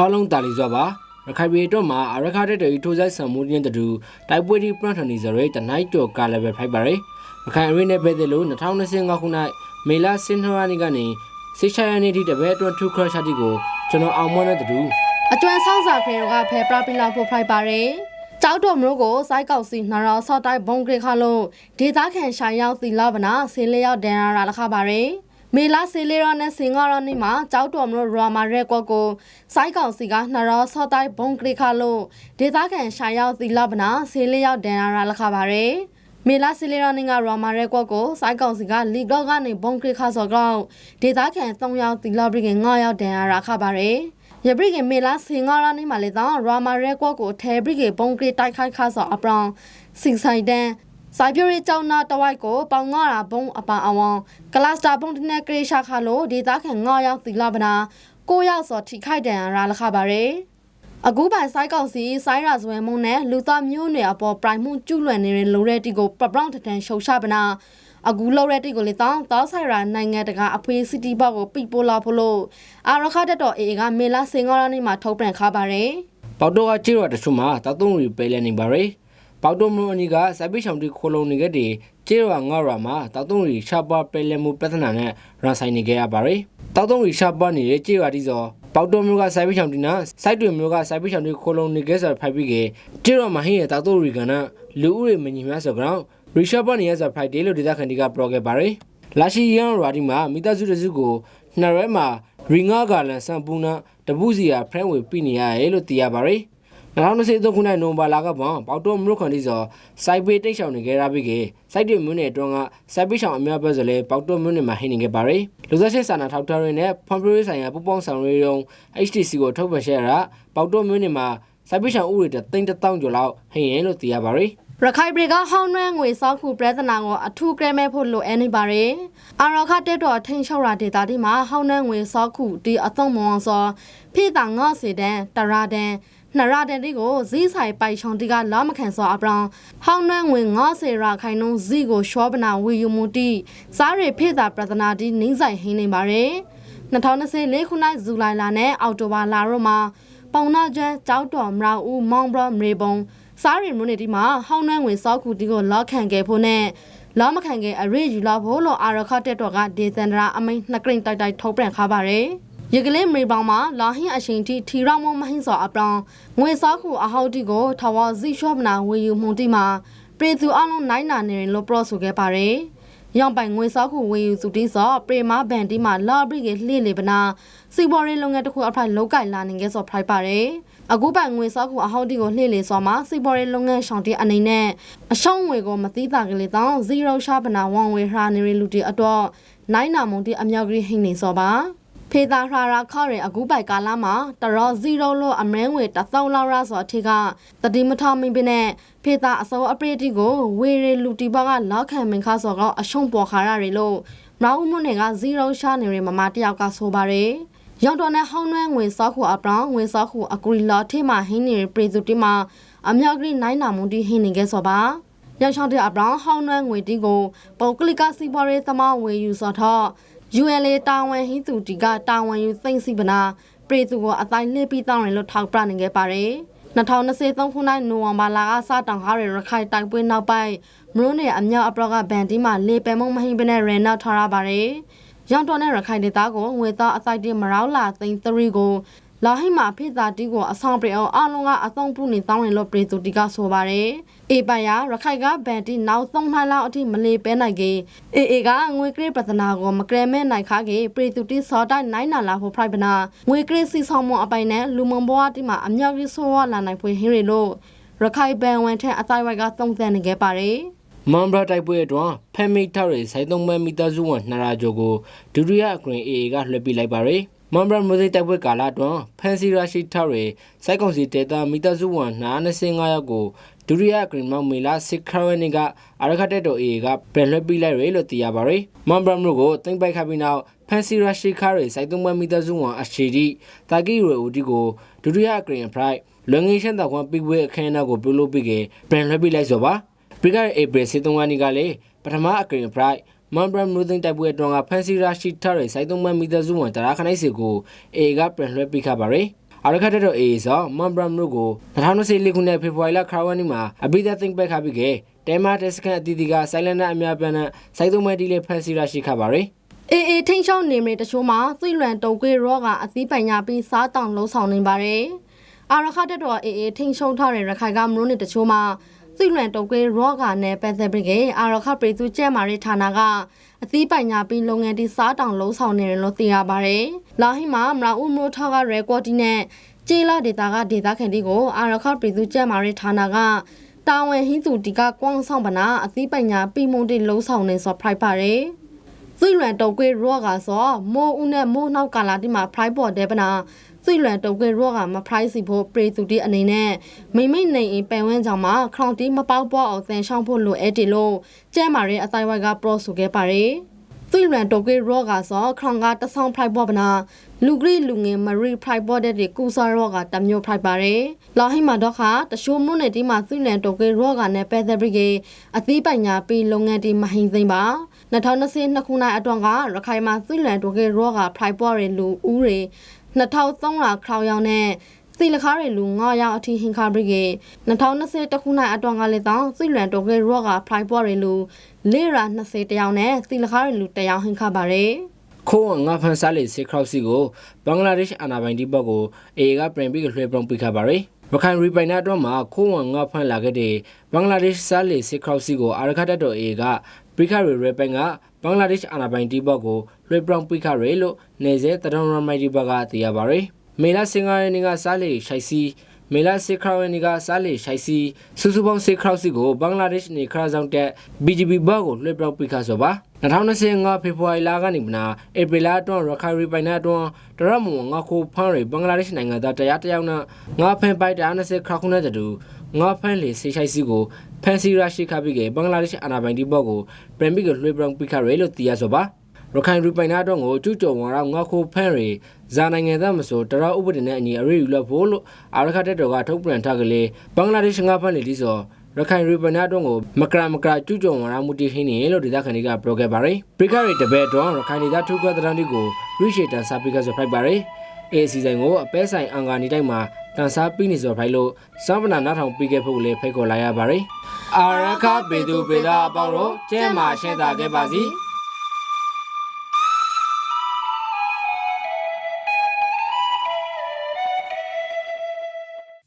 အားလုံးတာလီစွာပါရခိုင်ပြည်တော့မှာအရခါတဲ့တူထိုးဆိုင်ဆံမှုတင်းတူတိုက်ပွဲဒီပရန်ထနီဇရဲတနိုက်ကျော်ကာလပဲဖိုက်ပါရယ်ရခိုင်အရင်းနဲ့ပဲတဲ့လို့2025ခုနှစ်မေလစင်ဟရာနီကနေစိတ်ချရနေသည့်တပည့်အတွန်းထူခရရှာတီကိုကျွန်တော်အောင်မွန်းတဲ့တူအတွန်းဆောင်းစာဖေရောကဖဲပရပီလာဖို့ဖိုက်ပါရယ်ကြောက်တော်မျိုးကိုစိုက်ကောက်စီနှရောဆော့တိုက်ဘုံကရခလုံးဒေသခံရှာရောက်စီလာဗနာဆေးလျောက်ဒန်ရာလခပါရယ် မေလာဆေးလျောနဲ့စင်္ဂရောနေမှာကြောက်တော်မျိုးရွာမာရက်ကွက်ကိုစိုက်ကောက်စီကနှရောဆော့တိုက်ဘုံကရခလုံးဒေသခံရှာရောက်စီလာဗနာဆေးလျောက်ဒန်ရာလခပါရယ်မေလာစီလီရာနင်ကရော်မာရဲကွက်ကိုစိုက်ကောင်စီကလီကော့ကနေဘုံခရခါစော်ကောင်ဒေသခံ3ယောက်တီလာဘရီက9ယောက်ဒန်ရာခပါရယ်ရဘရီကမေလာစင်ငါရာနေမှာလေတော့ရော်မာရဲကွက်ကိုထဲဘရီကဘုံခရတိုက်ခိုက်ခါစော်အပရောင်စင်ဆိုင်တန် စိုက်ပြရီကျောင်းနာတဝိုက်ကိုပေါင်ငါရာဘုံအပအဝံကလစတာဘုံတနက်ကရရှာခါလို့ဒေသခံ9ယောက်တီလာဗနာ9ယောက်စော်ထိခိုက်ဒန်ရာလခပါရယ်အခုပိုင်စိုက်ကောင်စီစိုင်းရာဇဝဲမုံနဲ့လူသားမျိုးနွယ်အပေါ်ပရိုင်မှုကျူးလွန်နေတဲ့လိုတဲ့တီကိုပပရောင်းတတန်ရှုံချပနာအခုလောက်တဲ့တီကိုလေတောင်းတောက်ဆိုင်ရာနိုင်ငံတကာအဖွေးစီတီဘောက်ကိုပိပိုလာဖို့လို့အာရခတက်တော်အေကမေလာစင်္ဂလာနေမှာထုတ်ပြန်ခါပါတယ်ပေါတော့ကကြေရတရှုမှာတောက်တုံးရီပဲလဲနေပါရယ် ပေါတော့မလို့အနီကစိုက်ပိချောင်တီခိုလုံနေခဲ့တဲ့ကြေရငါရမှာတောက်တုံးရီရှာပါပဲလဲမှုပြဿနာနဲ့ရန်ဆိုင်နေခဲ့ရပါရယ်တောက်တုံးရီရှာပါနေတဲ့ကြေရတီစောပေါတော့မျိုးကစိုက်ပိချောင်တီနာစိုက်တွေမျိုးကစိုက်ပိချောင်တီခိုလုံနေခဲ့ဆိုဖိုက်ပြီးကေကြေရမဟင်းရဲ့တောက်တုံးရီကနာလူဦးရေမညီမျှဆိုကြောင်းရီရှာပါနေရဆိုဖိုက်တယ်လို့ဒေသခံတွေကပရောခဲ့ပါရယ်လာရှိယန်ရာဒီမှာမိသားစုတစုကိုနှစ်ရဲမှာရီငါဂါလန်ဆန်ပူနာတပူစီယာဖရန်ဝေပြနေရတယ်လို့သိရပါရယ် 2023ခုနှစ်နိုဝင်ဘာလကပေါ့ပေါတော့မြို့ခွန်ဒီဆိုစိုက်ပေတိတ်ဆောင်နေကြရပြီကေစိုက်တွေမြို့နယ်အတွင်းကစိုက်ပိဆောင်အများပဲဆိုလဲပေါတော့မြို့နယ်မှာဟင်းနေခဲ့ပါရယ်လူသားချင်းစာနာထောက်ထားရင်းနဲ့ဖွံ့ဖြိုးရေးဆိုင်ရာပူပေါင်းဆောင်ရွက်ရုံ HTC ကိုထုတ်ပြန်ရှယ်ရတာပေါတော့မြို့နယ်မှာစိုက်ပိဆောင်ဥတွေတိန်းတောင်းကျော်လောက်ဟင်းရင်လို့သိရပါရယ်ရခိုင်ပြည်ကဟောင်းနှွဲငွေစောက်ခုပြဿနာကိုအထူးကရမဲဖို့လိုအပ်နေပါတယ်အာရခတက်တော်ထိန်ချောက်ရာဒေတာဒီမှာဟောင်းနှွဲငွေစောက်ခုဒီအသုံးမောင်စောဖိတာငေါစီတန်တရာတန် နရတဲ့ဒီကိုဇီးဆိုင်ပိုက်ချောင်းတီကလာမခံစောအပရောင်ဟောင်းနှွဲငွေ90ရာခိုင်နှုန်းဇီးကိုရှောပနာဝီယူမူတီစားရဖိတာပြဿနာဒီနင်းဆိုင်ဟင်းနေပါတယ်2024ခုနှစ်ဇူလိုင်လနဲ့အောက်တိုဘာလတို့မှာပုံနာကျွန်းကြောက်တော်မရာဦးမောင်ဘရမေပုံစားရီမွန်းနေဒီမှာဟောင်းနှွမ်းဝင်စောက်ခုတီကိုလောက်ခံခဲ့ဖို့နဲ့လောက်မခံခဲ့အရေးယူလာဖို့လို့အာရခတက်တော်ကဒေသန္တရာအမိန်နှစ်ကရင်တိုက်တိုက်ထုတ်ပြန်ခါပါတယ် ရကလေးမေပေါင်မှာလာဟင်းအရှင်တီထီရောင်းမမဟင်းစောအပရောင်ငွေစောက်ခုအဟောက်တီကိုထဝဇီရှော့မနာဝေယူမှုတီမှာပြည်သူအလုံးနိုင်နာနေရင်လို့ပြောဆိုခဲ့ပါတယ်ရောင်ပိုင်ငွေစောက်ခုဝေယူစုတီစောပရေမာဘန်တီမှာလာဘရီကလှည့်လေပနာစီဘော်ရီလုပ်ငန်းတစ်ခုအဖိုင်လောက်ကင်လာနေခဲ့စောဖိုက်ပါတယ်အခုပိုင်ငွေစောက်ခုအဟောက်တီကိုလှည့်လေစောမှာစီဘော်ရီလုပ်ငန်းရှောင်းတီအနေနဲ့အရှုံးငွေကိုမသိတာကလေးတောင်း0ရှာပနာ1ဝေဟရာနေရလူတီအတော့နိုင်နာမုန်တီအမြောက်ကြီးဟိနေစောပါ ဖေသာခရာရာခေါရအခုပိုက်ကာလာမှာတရော0လို့အမရင်းငွေ1000လောက်ရဆိုအထက်ကတတိမထောင်မင်းပြနဲ့ဖေသာအစောအပရိတိကိုဝေရလူတီဘကလောက်ခံမင်ခါစောကအရှုံးပေါ်ခါရတွေလို့မနောက်မွန်းတွေက0ရှာနေရမမတယောက်ကဆိုပါတယ်ရောင်တော်နဲ့ဟောင်းနှဲငွေစောက်ခုအပရောင်ငွေစောက်ခုအကူရီလော်ထေးမှာဟင်းနေပရိသူတိမှာအမြောက်ကြီးနိုင်နာမွန်တီဟင်းနေခဲ့စောပါရောက်ချောင်းတဲ့အပရောင်ဟောင်းနှဲငွေတီကိုပုံကလီကစီပေါ်ရေးသမားဝေယူစောတော့ ULA တာဝန်ဟိသူတီကတာဝန်ယူသိမ့်စီပနာပရိသူကိုအတိုင်းလှည့်ပြီးတောင်းရင်လို့ထောက်ပြနေခဲ့ပါတယ်2023ခုနှစ်နိုဝင်ဘာလကစတောင်ဟာရရခိုင်တိုက်ပွဲနောက်ပိုင်းမရုံးနယ်အမြောက်အပရောကဘန်တီမှာလေပယ်မုံမဟိပနဲ့ရန်နောက်ထားရပါတယ်။ရောင်တော်နဲ့ရခိုင်ဒေသကိုငွေသားအစိုက်တင်မရောက်လာသိန်း3ကို လာဟိမာဖိသာတီကိုအဆောင်ပြေအောင်အလုံးကအသုံးပြုနေတောင်းရင်လို့ပြည်သူတီကဆိုပါတယ်။အေပိုင်ရရခိုင်ကဘန်တီနောက်သုံးနှစ်လောက်အထိမလေးပဲနိုင်ကေအေအေကငွေကရစ်ပဒနာကိုမကရမဲနိုင်ခါကေပြည်သူတီစောတိုင်းနိုင်နာလာဖို့ဖိုက်ပနာငွေကရစ်စီဆောင်မအပိုင်နဲ့လူမုံဘွားတီမှာအမြောက်ကြီးဆိုးဝါလာနိုင်ဖွေဟင်းရီလို့ရခိုင်ဘန်ဝန်ထက်အတိုင်းဝိုက်ကသုံးသပ်နေခဲ့ပါတယ်။မွန်ဘရာတိုက်ပွဲအတွင်းဖက်မိထောက်ရဲ့စိုင်းသုံးမဲမီတာစုဝန်2ရာကျော်ကိုဒုတိယအကရင် AA ကလွှဲပေးလိုက်ပါရယ် မွန်ဘရာမိုစိတိုက်ပွဲကာလအတွင်းဖန်စီရာရှိထောက်ရဲ့စိုက်ကုံစီဒေတာမီတာစုဝန်225ယောက်ကိုဒုတိယအကရင်မောင်မေလာစစ်ခရဝနီကအရခတက်တော် AA ကပြန်လွှဲပေးလိုက်ရယ်လို့သိရပါရယ်မွန်ဘရာမြို့ကိုတင်ပိုက်ခပြီးနောက်ဖန်စီရာရှိခါရဲ့စိုက်သုံးမဲမီတာစုဝန်အရှိတီတာကီရီဦးတီကိုဒုတိယအကရင်ဖရိုက်လွန်ငင်းရှန်တော်ကွန်ပိပွဲအခမ်းအနားကိုပြုလုပ်ပြီးကပြန်လွှဲပေးလိုက်ဆိုပါပရိကဧပြီစေတုံးကနေကလည်းပထမအကရင်ပရိုက် မွန်ဘရမ်နူသင်းတိုက်ပွဲအတွင်းကဖန်စီရာရှိထားတဲ့စိုက်သုံးမမီတာစုဝန်တရာခနိုင်စီကိုအေကပြန်လွှဲပေးခပါရယ်အာရခတ်တဲ့အေးစောမန်ဘရမ်တို့ကို2024ခုနှစ်ဖေဖော်ဝါရီလခရဝနီမှာအဘိဓာသိမ့်ပက်ခါပြီးကတဲမာတက်စကန်အတီတီကဆိုင်လန်နာအများပြန်နဲ့စိုက်သုံးမဲ့တီလေးဖန်စီရရှိခပါရယ်အေးအေးထိန်ချောင်းနေမြေတချို့မှာသွေးလွန်တုံကွေးရောဂါအသီးပိုင်ညာပြီးစားတောင်လုံးဆောင်နေပါတယ်အာရခတက်တော်အေးအေးထိန်ချုံထားတဲ့ရခိုင်ကမလို့နေတချို့မှာ သွေးလွန်တုံကွေးရောဂါနဲ့ပတ်သက်ပြီးကအာရခပရိသူကျဲမာရေးဌာနကအသီးပိုင်ညာပြီးလုပ်ငန်းတီစားတောင်လုံးဆောင်နေတယ်လို့သိရပါတယ်လာဟိမှာမလာဦးမိုးထောက်ကရဲကော်တီနဲ့ကျေးလာဒေတာကဒေတာခန်တီကိုအာရခပရိသူကျဲမာရေးဌာနကတာဝန်ဟင်းသူတီကကွမ်းဆောင်ပနာအသီးပိုင်ညာပြီးမုံတီလုံးဆောင်နေဆိုဖရိုက်ပါတယ်သွေးလွန်တုံကွေးရောဂါဆိုမိုးဦးနဲ့မိုးနောက်ကာလာတိမှာဖရိုက်ပေါ်တဲ့ပနာ သွေးလွန်တုံကွေးရောဂါမဖရိုက်စီဖို့ပရိသူတိအနေနဲ့မိမိနေအိမ်ပန်ဝန်းကြောင်မှာခေါင်တီမပေါက်ပေါ်အောင်သင်ဆောင်ဖို့လိုအပ်တယ်လို့ကျဲမာရဲ့အတိုင်းဝိုက်ကပရောဆိုခဲ့ပါတယ်သွေးလွန်တုံကွေးရောဂါဆိုခေါင်ကတဆောင်ဖရိုက်ပေါ်ပနာလူဂရီလူငယ်မရီဖရိုက်ပေါ်တဲ့ဒီကူဆာရောဂါတမျိုးဖရိုက်ပါတယ်လာဟိမာတော့ခတရှိုးမွန်းနဲ့ဒီမှာသွေးလွန်တုံကွေးရောဂါနဲ့ပတ်သက်ပြီးအသီးပိုင်ညာပြီးလုပ်ငန်းဒီမဟိန်သိမ့်ပါ2022ခုနှစ်အတွင်းကရခိုင်မှာသွေးလန်တိုကေရောဂါဖရိုက်ပေါ်ရလူဦးတွေ 2300ခရောင်ရောင်နဲ့စီလခါရလူ9ရောင်အထိဟင်ခါဘရိကေ2021ခုနှစ်အတွင်းကလည်းတောင်းသွေးလန်တိုကေရောဂါဖရိုက်ပေါ်ရလူလေရာ20တယောက်နဲ့စီလခါရလူ1ယောက်ဟင်ခါပါရယ်ခိုးငါဖန်စားလေစစ်ခရောက်စီကိုဘင်္ဂလားဒေ့ရှ်အာဏာပိုင်ဒီဘက်ကိုအေကပြင်ပြီးလွှဲပြောင်းပေးခပါရယ်ရခိုင်ရီပိုင်နာတော့မှာခိုးဝငါဖန်လာခဲ့တဲ့ဘင်္ဂလားဒေ့ရှ်စားလေစစ်ခရောက်စီကိုအာရခတ်တက်တော်အေကပ ရိခရီရဲပန်ကဘင်္ဂလားဒေ့ရှ်အာဏာပိုင်ဒီဘက်ကိုလွှဲပြောင်းပေးခရယ်လို့နေစေတရုံရမိုင်ဒီဘက်ကသိရပါရယ်မေလာစင်္ဂါရနေကစားလေရှိုက်စီမေလာစစ်ခရောင်းနီကစားလေရှိုက်စီစုစုပေါင်းစစ်ခရောက်စီကိုဘင်္ဂလားဒေ့ရှ်နေခရဆောင်တက် BGB ဘက်ကိုလွှဲပြောင်းပေးခဆိုပါ2025ဖေဖော်ဝါရီလကနေမနာဧပြီလအတွင်းရခိုင်ရီပိုင်နာအတွင်းတရမုံငါခိုဖန်းရီဘင်္ဂလားဒေ့ရှ်နိုင်ငံသားတရားတယောက်နဲ့ငါဖန်ပိုက်120ခရခုနဲ့တူ ငါဖန်လေဆေးရှိုက်စီကိုဖန်စီရရှိခပြီးကဘင်္ဂလားဒေ့ရှ်အာဏာပိုင်ဒီဘက်ကိုပြန်ပြီးကလွှဲပြောင်းပေးခရဲလို့သိရဆိုပါရခိုင်ရီပိုင်နာတော့ကိုကျူးကျော်ဝါတော့ငါခိုဖန်းရီဇာနိုင်ငံသားမဆိုတရဥပဒေနဲ့အညီအရေးယူလို့ဖို့လို့အာရခတက်တော်ကထုတ်ပြန်ထားကလေးဘင်္ဂလားဒေ့ရှ်ငါဖန်းလေဒီဆိုရခိုင်ရီပနာတော့ကိုမကရမကရကျူးကျော်ဝါရမှုတီဟင်းနေလို့ဒေသခံတွေကပြောခဲ့ပါတယ်ပရိခရီတပည့်တော့ရခိုင်ဒေသထုခွဲတရန်ဒီကိုရိရှေတန်စာပိကဆိုဖိုက်ပါတယ်အေစီဆိုင်ကိုအပဲဆိုင်အင်္ဂါနေတိုင်းမှာ တန်စားပြီးနေဆိုဖိုက်လို့စောပနာနားထောင်ပြီးခဲ့ဖို့လည်းဖိတ်ခေါ်လာရပါတယ်အာရခဘေဒူဘေဒာအပေါင်းတို့ကျဲမှာရှင်းတာခဲ့ပါစီ